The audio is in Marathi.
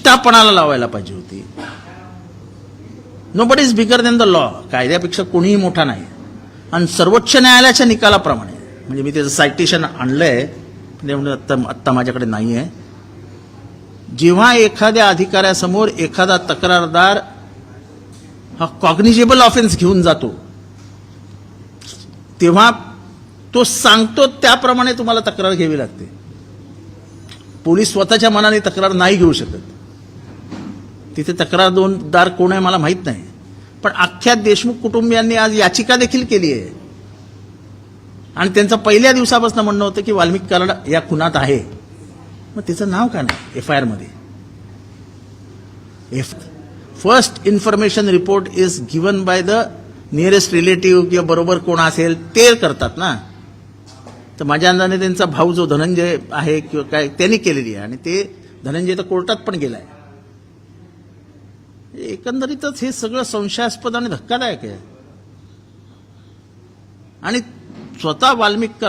निष्ठापणाला लावायला पाहिजे होती. Nobody is bigger than the law कायद्यापेक्षा कोणीही मोठा नाही. आणि सर्वोच्च न्यायालयाच्या निकालाप्रमाणे म्हणजे मी त्याचं सायटेशन आणलंय ते म्हणजे आत्ता आत्ता माझ्याकडे नाही आहे जेव्हा एखाद्या अधिकाऱ्यासमोर एखादा तक्रारदार हा कॉग्निजेबल ऑफेन्स घेऊन जातो तेव्हा तो सांगतो त्याप्रमाणे तुम्हाला तक्रार घ्यावी लागते. पोलीस स्वतःच्या मनाने तक्रार नाही घेऊ शकत. तिथे तक्रार दोनदार कोण आहे मला माहीत नाही. पण अख्ख्या देशमुख कुटुंबियांनी आज याचिका देखील केली आहे. आणि त्यांचं पहिल्या दिवसापासून म्हणणं होतं की वाल्मिक कराड या खुनात आहे. मग त्याचं नाव का नाही एफ आय आरमध्ये F first information report is given by the nearest relative किंवा बरोबर कोण असेल ते करतात ना. तर माझ्या अंदाने त्यांचा भाऊ जो धनंजय आहे किंवा काय त्यांनी केलेली आहे. आणि ते धनंजय तर कोर्टात पण गेलाय. एकंदरीतच हे सगळं संशयास्पद आणि धक्कादायक आहे. आणि स्वतः वाल्मिक